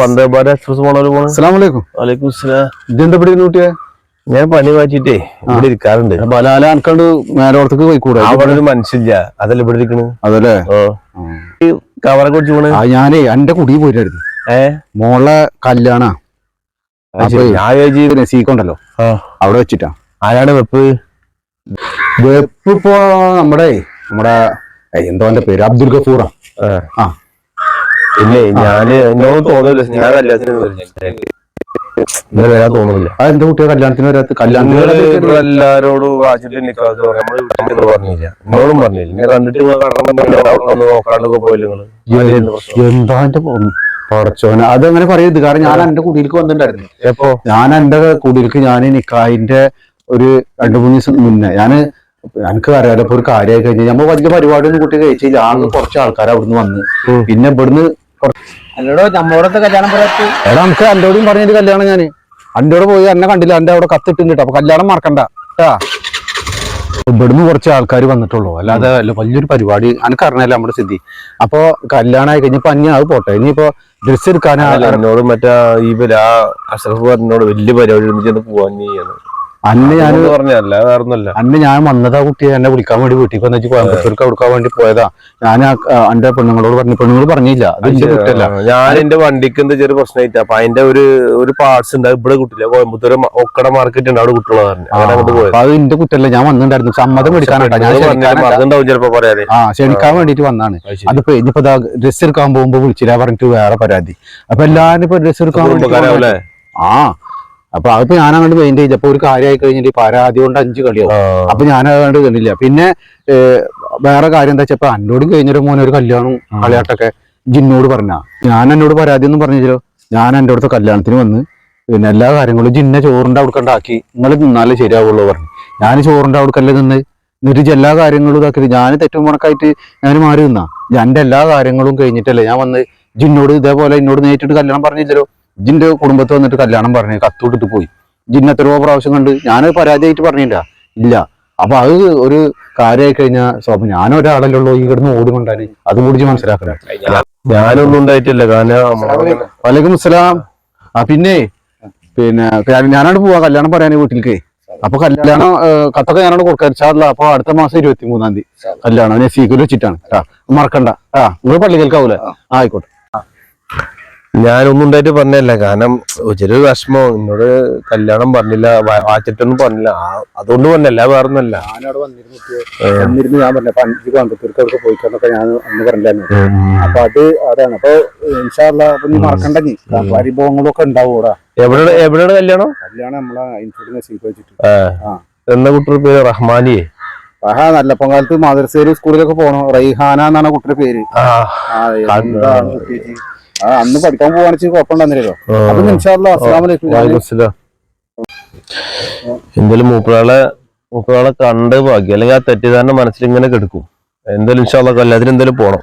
Vande Bharat express പോണവര് പോണ. അസ്സലാമലൈക്കും വലൈക്കും സ്ലാം ഇതെന്താ പിടിക്കുന്ന കുട്ടിയെ? ഞാൻ പണി മാറ്റിട്ടേ ഇവിടെ ഇരിക്കാറുണ്ട്. ബലാല അനക്കണ്ട് മേലോടത്തേക്ക് പോയിക്കൂടെ? അവിടെ ഒരു മനുഷ്യല്ല അതല്ല ഇവിടെ ഇരിക്കണു അതല്ലേ? കവറൊക്കെ കുടിച്ചു പോണ്? ഞാനേ എന്റെ കുടി പോയിട്ടായിരുന്നു. ഏ? മോളെ കല്യാണ. ഞാൻ വിചാരിച്ചു സീക്കുണ്ടല്ലോ. അവിടെ വെച്ചിട്ടാ. ആരാണ് വെപ്പ്? വെപ്പ് ഇപ്പോ നമ്മുടെ നമ്മുടെ എന്തോ എന്റെ പേര്? അബ്ദുൽ ഗഫൂറ. ആ. പിന്നെ ഞാൻ എന്നോട് തോന്നില്ല ഞാൻ കല്യാണത്തിന് വരുന്നില്ല. ഇന്നലെ വരാൻ തോന്നുന്നില്ല. ആ എന്റെ കുട്ടിയെ കല്യാണത്തിന് വരാത്ത കല്യാണത്തിന് എല്ലാരോടും വാച്ചിട്ട് നിക്കാതെ നമ്മൾ വീട്ടിൽ പറഞ്ഞില്ല. എന്നോടും പറഞ്ഞില്ല. എന്നെ കണ്ടിട്ട് നിങ്ങൾ കടന്നു ഒന്ന് നോക്കാണ്ടൊക്കെ പോയില്ല നിങ്ങൾ അതേന്ന് പ്രശ്നം. എന്താ എന്റെ പടച്ചോന. അതങ്ങനെ പറയരുത്. കാരണം ഞാൻ എന്റെ കുടിയിലേക്ക് വന്നിട്ടുണ്ടായിരുന്നു. എപ്പോ? ഞാൻ എന്റെ കുടിയിലേക്ക് ഞാൻ നിക്കായിന്റെ ഒരു രണ്ടു മൂന്ന് ദിവസം മുന്നേ. ഞാൻ എനിക്ക് അറിയാലോ ഇപ്പൊ ഒരു കാര്യമായി കഴിഞ്ഞാൽ നമ്മൾ വലിയ പരിപാടി ഒന്നും കുട്ടി കഴിച്ചില്ല ആകെ കുറച്ച് ആൾക്കാർ അവിടുന്ന് വന്ന്. പിന്നെ ഇവിടുന്ന് നമ്മളോടത്തെ കല്യാണം എടാ നമുക്ക് എന്റോടും പറഞ്ഞൊരു കല്യാണം ഞാൻ അന്റോട് പോയി എന്നെ കണ്ടില്ല എന്റെ അവിടെ കത്തിട്ടുണ്ട് അപ്പൊ കല്യാണം മറക്കണ്ട കേട്ടാ ഇവിടുന്ന് കുറച്ച് ആൾക്കാർ വന്നിട്ടുള്ളൂ അല്ലാതെ അല്ല വലിയൊരു പരിപാടി എനിക്ക് അറിഞ്ഞല്ലോ നമ്മുടെ സ്ഥിതി അപ്പൊ കല്യാണം ആയി കഴിഞ്ഞപ്പോ അന്യ അത് പോട്ടെ ഇനിയിപ്പോ ഡ്രസ് എടുക്കാനാ എന്നോട് മറ്റേ ഈ ഇവർ ആ അഷ്റഫ് പറഞ്ഞോട് വലിയ പരിപാടി ഒരുമിച്ച് പോവാൻ ചെയ്യാണ് അന്ന് ഞാൻ പറഞ്ഞല്ല വേറൊന്നല്ല അന്ന് ഞാൻ വന്നതാ കുട്ടിയെ എന്നെ വിളിക്കാൻ വേണ്ടി വീട്ടിൽ വന്നിട്ട് കോയമ്പത്തൂർക്ക് കൊടുക്കാൻ വേണ്ടി പോയതാ. ഞാൻ എന്റെ പെണ്ണുങ്ങളോട് പറഞ്ഞു പെണ്ണുങ്ങൾ പറഞ്ഞില്ല. അത് എന്റെ കുറ്റല്ല ഞാൻ എന്റെ വണ്ടിക്ക് എന്താ ചെറിയ പ്രശ്നമായിട്ട് അപ്പൊ അതിന്റെ ഒരു ഒരു പാർട്സ് ഉണ്ട് ഇവിടെ കുട്ടില്ല. കോയമ്പത്തൂർ ഒക്കട മാർക്കറ്റ് ഉണ്ട് അവിടെ കിട്ടുള്ള പറഞ്ഞു. അത് എന്റെ കുറ്റല്ല. ഞാൻ വന്നിട്ടുണ്ടായിരുന്നു. സമ്മതം എടുക്കാനായിട്ടാ ഞാൻ ചിലപ്പോ പറയാതെ. ആ ക്ഷണിക്കാൻ വേണ്ടിട്ട് വന്നാണ്. അതിപ്പോ ഇനിയിപ്പോ ഡ്രസ് എടുക്കാൻ പോകുമ്പോ വിളിച്ചില്ല പറഞ്ഞിട്ട് വേറെ പരാതി. അപ്പൊ എല്ലാരും ഇപ്പൊ ഡ്രസ് എടുക്കാൻ വേണ്ടി ആ അപ്പൊ അത് ഞാൻ അങ്ങോട്ട് പെയിന്റ് അപ്പൊ ഒരു കാര്യമായി കഴിഞ്ഞിട്ട് പരാതി കൊണ്ട് അഞ്ച് കളിയാവും. അപ്പൊ ഞാൻ അതുകൊണ്ട് കണ്ടില്ല. പിന്നെ വേറെ കാര്യം എന്താ വെച്ചപ്പോ എന്നോടും കഴിഞ്ഞൊരു മോനെ ഒരു കല്യാണം കളിയാട്ടൊക്കെ ജിന്നോട് പറഞ്ഞ ഞാൻ എന്നോട് പരാതി ഒന്നും പറഞ്ഞില്ലോ ഞാൻ എന്റെ അടുത്ത് കല്യാണത്തിന് വന്ന് പിന്നെ എല്ലാ കാര്യങ്ങളും ജിന്നെ ചോറിന്റെ അവിടെ ഉണ്ടാക്കി നിങ്ങൾ നിന്നാലേ ശരിയാവുള്ളൂ പറഞ്ഞു. ഞാൻ ചോറിന്റെ അവിടെ നിന്ന്. എന്നിട്ട് എല്ലാ കാര്യങ്ങളും ഇതാക്കി ഞാൻ തെറ്റും മുണക്കായിട്ട് ഞാൻ മാറി നിന്നാ. എന്റെ എല്ലാ കാര്യങ്ങളും കഴിഞ്ഞിട്ടല്ലേ ഞാൻ വന്ന് ജിന്നോട് ഇതേപോലെ എന്നോട് നേരിട്ട് കല്യാണം പറഞ്ഞില്ലല്ലോ. ജിന്റെ കുടുംബത്ത് വന്നിട്ട് കല്യാണം പറഞ്ഞു കത്തുവിട്ടിട്ട് പോയി. ജിന്നെ എത്രയോ പ്രാവശ്യം കണ്ട് ഞാൻ പരാതിയായിട്ട് പറഞ്ഞില്ല. ഇല്ല. അപ്പൊ അത് ഒരു കാര്യമായി കഴിഞ്ഞാൽ സ്വപ്നം ഞാൻ ഒരാളല്ലേ ഉള്ളൂ ഈ കിടന്ന് ഓടി കൊണ്ടാൽ അതും കൂടി ഇജ്ജ് മനസ്സിലാക്കണം ഞാനൊന്നും ഉണ്ടായിട്ടില്ല. കാരണം വലൈക്കും അസ്സലാം. ആ പിന്നെ പിന്നെ ഞാനാണ് പോവാ. കല്യാണം പറയാനേ വീട്ടിലേക്ക് അപ്പൊ കല്യാണം കത്തൊക്കെ ഞാനോട് കൊടുക്കാൻ സാറില്ല അപ്പൊ അടുത്ത മാസം ഇരുപത്തി മൂന്നാം തീയതി കല്യാണം. ഞാൻ സീക്കിൽ വെച്ചിട്ടാണ്. മറക്കണ്ട. ആ നിങ്ങൾ പള്ളികൾക്കാവൂലേ? ആയിക്കോട്ടെ. ഞാനൊന്നും ഉണ്ടായിട്ട് പറഞ്ഞല്ല കാരണം ചെറിയൊരു വിഷമം. എന്നോട് കല്യാണം പറഞ്ഞില്ല. വാച്ചിട്ടൊന്നും പറഞ്ഞില്ല. അതുകൊണ്ട് പറഞ്ഞല്ല വേറെ ഒന്നല്ല വന്നിരുന്നു ഞാൻ പറഞ്ഞ അഞ്ച് കോയമ്പത്തൂർക്ക് പോയിക്കാന്നൊക്കെ ഞാൻ അന്ന് പറഞ്ഞില്ലായിരുന്നു. അപ്പൊ അത് അതാണ്. അപ്പൊ ഇൻഷാല്ല അപ്പൊ നീ മറക്കണ്ട നീ. പരിഭവങ്ങളൊക്കെ ഉണ്ടാവും എവിടെയാണ് എവിടെ എവിടെയാണ് കല്യാണം? കല്യാണം നമ്മളെ ആ. ആ. എന്ന കുട്ടിയുടെ പേര്? റഹ്മാനിയെ? ആഹാ നല്ല കാലത്ത് മദർസേരി സ്കൂളിലൊക്കെ പോണോ. റൈഹാന എന്നാണ് കുട്ടിയുടെ പേര്. എന്താണ്? ആ അന്ന് പഠിക്കാൻ പോവാണെച്ച് കുഴപ്പമുണ്ടായിരുന്നില്ലല്ലോ. അപ്പൊ വാലേക്കും. എന്തായാലും മൂപ്പറാളെ മൂപ്പറാളെ കണ്ട് ഭാഗ്യം. അല്ലെങ്കിൽ ആ തെറ്റിദ്ധാരണ മനസ്സിൽ ഇങ്ങനെ കിടക്കും. എന്തായാലും ഇൻഷാല്ല കല്യാണത്തിന് എന്തായാലും പോണം.